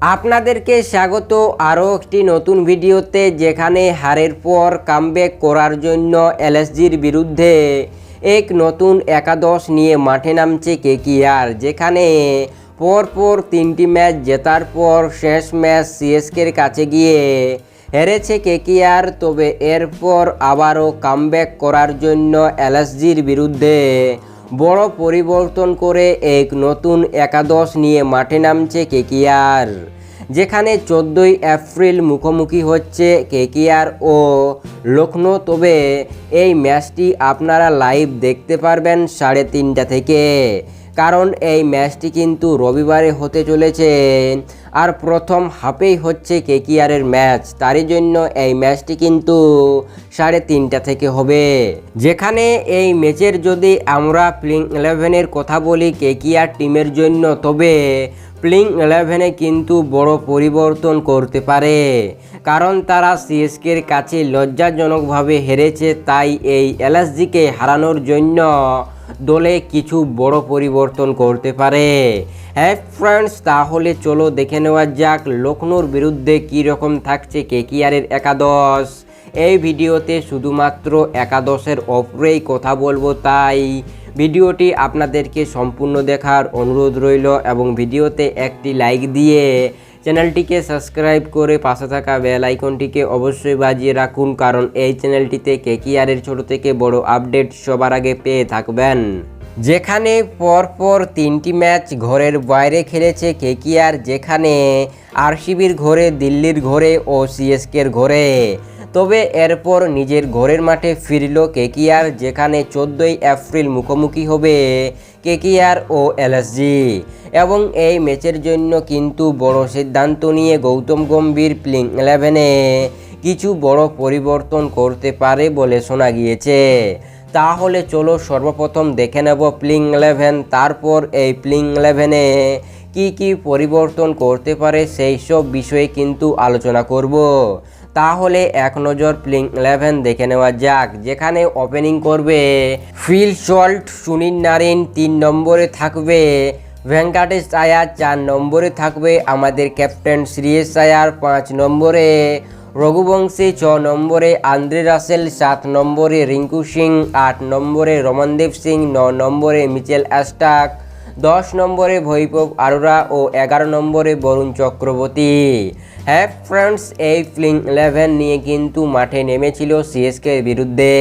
আপনাদেরকে স্বাগত আরও একটি নতুন ভিডিওতে যেখানে হারের পর কামব্যাক করার জন্য এলএসজির বিরুদ্ধে এক নতুন একাদশ নিয়ে মাঠে নামছে কেকিআর, যেখানে পরপর তিনটি ম্যাচ জেতার পর শেষ ম্যাচ সিএসকের কাছে গিয়ে হেরেছে কেকিআর, তবে এরপর আবারও কামব্যাক করার জন্য এলএসজির বিরুদ্ধে বড় পরিবর্তন করে এক নতুন একাদশ নিয়ে মাঠে নামছে কেকিআর, যেখানে চোদ্দোই এপ্রিল মুখোমুখি হচ্ছে কেকিআর ও লখনৌ। তবে এই ম্যাচটি আপনারা লাইভ দেখতে পারবেন সাড়ে তিনটা থেকে। কারণ এই ম্যাচটি কিন্তু রবিবারে হতে চলেছে। আর প্রথম হাফেই হচ্ছে কেকিআরের ম্যাচ, তারই জন্য এই ম্যাচটি কিন্তু সাড়ে তিনটা থেকে হবে। যেখানে এই ম্যাচের যদি আমরা প্লিং ইলেভেনের কথা বলি কেকিআর টিমের জন্য, তবে প্লিং ইলেভেনে কিন্তু বড় পরিবর্তন করতে পারে। কারণ তারা সিএসকের কাছে লজ্জাজনকভাবে হেরেছে, তাই এই এলএসজিকে হারানোর জন্য দলে কিছু বড় পরিবর্তন করতে পারে। হ্যাঁ ফ্রেন্ডস তাহলে চলো দেখে নেওয়া যাক লখনৌর বিরুদ্ধে কী রকম থাকছে কেকিআরের একাদশ। এই ভিডিওতে শুধুমাত্র একাদশের ওপরেই কথা বলব তাই। ভিডিওটি আপনাদেরকে সম্পূর্ণ দেখার অনুরোধ রইল এবং ভিডিওতে একটি লাইক দিয়ে চ্যানেলটিকে সাবস্ক্রাইব করে পাশে থাকা বেল আইকনটিকে অবশ্যই বাজিয়ে রাখুন, কারণ এই চ্যানেলটিতে কেকিআরের ছোট থেকে বড় আপডেট সবার আগে পেয়ে থাকবেন। যেখানে পরপর তিনটি ম্যাচ ঘরের বাইরে খেলেছে কেকিআর, যেখানে আরসিবির ঘরে, দিল্লির ঘরে ও সিএসকের ঘরে। তবে এরপর নিজের ঘরের মাঠে ফিরল কেকিআর, যেখানে চোদ্দোই এপ্রিল মুখোমুখি হবে কেকিআর ও এলএসজি। এবং এই ম্যাচের জন্য কিন্তু বড় সিদ্ধান্ত নিয়ে গৌতম গম্ভীর প্লিং ইলেভেনে কিছু বড় পরিবর্তন করতে পারে বলে শোনা গিয়েছে। তাহলে চলো সর্বপ্রথম দেখে নেব প্লিং ইলেভেন, তারপর এই প্লিং ইলেভেনে কি কি পরিবর্তন করতে পারে সেই সব বিষয়ে কিন্তু আলোচনা করব। তাহলে এক নজর প্লিং ইলেভেন দেখে নেওয়া যাক, যেখানে ওপেনিং করবে ফিল সল্ট সুনীল নারিন তিন নম্বরে থাকবে, ভেঙ্কাটেশ আয়ার চার নম্বরে থাকবে, আমাদের ক্যাপ্টেন শ্রীয়েশ আয়ার পাঁচ নম্বরে, রঘুবংশী ছ নম্বরে, আন্দ্রে রাসেল সাত নম্বরে, রিঙ্কু সিং আট নম্বরে, রমনদীপ সিং ন নম্বরে, মিচেল অ্যাস্টাক দশ নম্বরে ভৈভব আরোরা ও এগারো নম্বরে বরুণ চক্রবর্তী। হ্যাঁ ফ্রেন্ডস এই ফ্লিং ইলেভেন নিয়ে কিন্তু মাঠে নেমেছিল সিএসকে বিরুদ্ধে।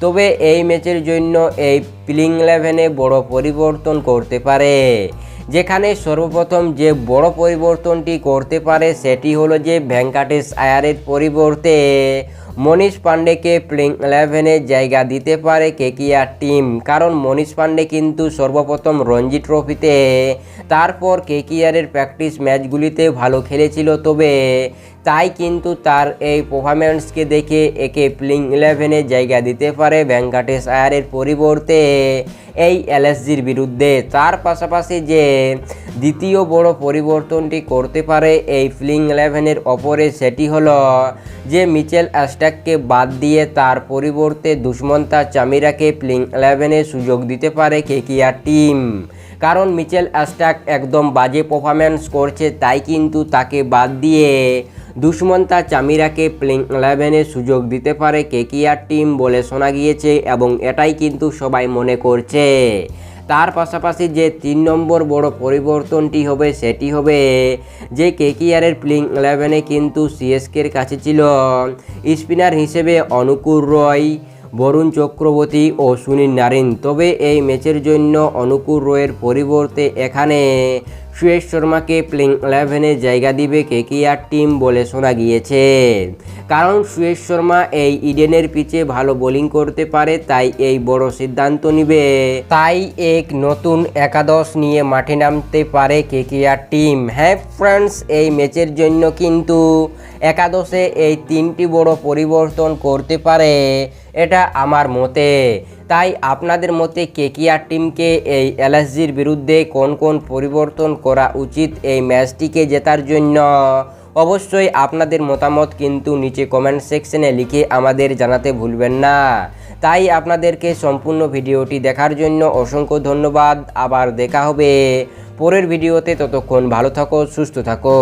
তবে এই ম্যাচের জন্য এই প্লিং ইলেভেনে বড় পরিবর্তন করতে পারে। যেখানে সর্বপ্রথম যে বড় পরিবর্তনটি করতে পারে, সেটি হলো যে ভেঙ্কাটেশ আয়ারের পরিবর্তে মনীষ পাণ্ডেকে প্লেইং ইলেভেনে জায়গা দিতে পারে কেকিআর টিম। কারণ মনীষ পাণ্ডে কিন্তু সর্বপ্রথম রঞ্জি ট্রফিতে, তারপর কেকিআরের প্র্যাকটিস ম্যাচগুলিতে ভালো খেলেছিল। তবে তাই কিন্তু তার এই পারফরমেন্সকে দেখে একে প্লেইং ইলেভেনে জায়গা দিতে পারে ভেঙ্কাটেশ আয়ারের পরিবর্তে এই এলএসজির বিরুদ্ধে। তার পাশাপাশি যে দ্বিতীয় বড় পরিবর্তনটি করতে পারে এই ফ্লিং ইলেভেনের ওপরে সেটি হলো যে মিচেল অ্যাস্টাককে বাদ দিয়ে তার পরিবর্তে দুষ্মন্তা চামিরাকে প্লিং ইলেভেনে সুযোগ দিতে পারে কেকিআর টিম। কারণ মিচেল অ্যাস্টাক একদম বাজে পারফরমেন্স করছে, তাই কিন্তু তাকে বাদ দিয়ে দুষ্মন্তা চামিরাকে প্লেইং ইলেভেনে সুযোগ দিতে পারে কেকিআর টিম বলে শোনা গিয়েছে এবং এটাই কিন্তু সবাই মনে করছে। তার পাশাপাশি যে তিন নম্বর বড় পরিবর্তনটি হবে, সেটি হবে যে কেকিআরের প্লিং ইলেভেনে কিন্তু সিএসকের কাছে ছিল। স্পিনার হিসেবে অনুকূল রয়, বরুণ চক্রবর্তী ও সুনীল নারিন। তবে এই ম্যাচের জন্য অনুকূল রয়ের পরিবর্তে এখানে সুয়েশ শর্মাকে প্লেইং ইলেভেনে জায়গা দিবে কেকিআর টিম বলে শোনা গিয়েছে। কারণ সুয়েশ শর্মা এই ইডেনের পিচে ভালো বোলিং করতে পারে, তাই এই বড় সিদ্ধান্ত নিবে। তাই এক নতুন একাদশ নিয়ে মাঠে নামতে পারে কেকিআর টিম। হ্যাঁ ফ্রান্স এই ম্যাচের জন্য কিন্তু একাদশে এই তিনটি বড় পরিবর্তন করতে পারে, এটা আমার মতে। তাই আপনাদের মতে কেকিআর টিমকে এই এলএসজির বিরুদ্ধে কোন কোন পরিবর্তন করা উচিত এই ম্যাচটিকে জেতার জন্য? অবশ্যই আপনাদের মতামত কিন্তু নিচে কমেন্ট সেকশনে লিখে আমাদের জানাতে ভুলবেন না। তাই আপনাদেরকে সম্পূর্ণ ভিডিওটি দেখার জন্য অসংখ্য ধন্যবাদ। আবার দেখা হবে পরের ভিডিওতে। ততক্ষণ ভালো থাকো, সুস্থ থাকো।